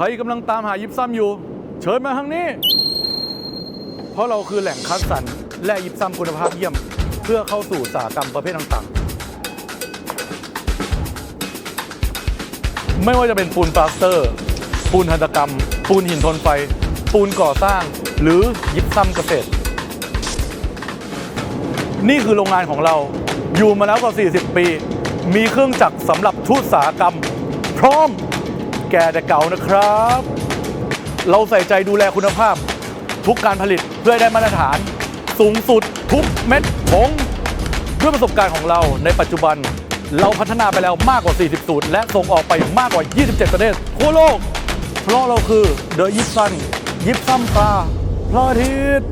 ใครกำลังตามหายิปซัมอยู่ เชิญมาทางนี้ เพราะเราคือแหล่งคัดสรรและยิปซัมคุณภาพเยี่ยม เพื่อเข้าสู่สาหกรรมประเภทต่างๆ ไม่ว่าจะเป็นปูนปลาสเตอร์ ปูนหัตถกรรม ปูนหินทนไฟ ปูนก่อสร้าง หรือยิปซัมเกษตร นี่คือโรงงานของเราอยู่มาแล้วกว่า 40 ปี มีเครื่องจักรสำหรับทุตสาหกรรม พร้อม แก่แต่เก่านะครับ เราใส่ใจดูแลคุณภาพ ทุกการผลิตเพื่อให้ได้มาตรฐาน สูงสุดทุกเม็ดผงด้วยประสบการณ์ของเราในปัจจุบัน เราพัฒนาไปแล้วมากกว่า 40 สูตร และส่งออกไปมากกว่า 27 ประเทศทั่วโลก เพราะเราคือ The ยิปซันยิปซัมตาพระอาทิตย์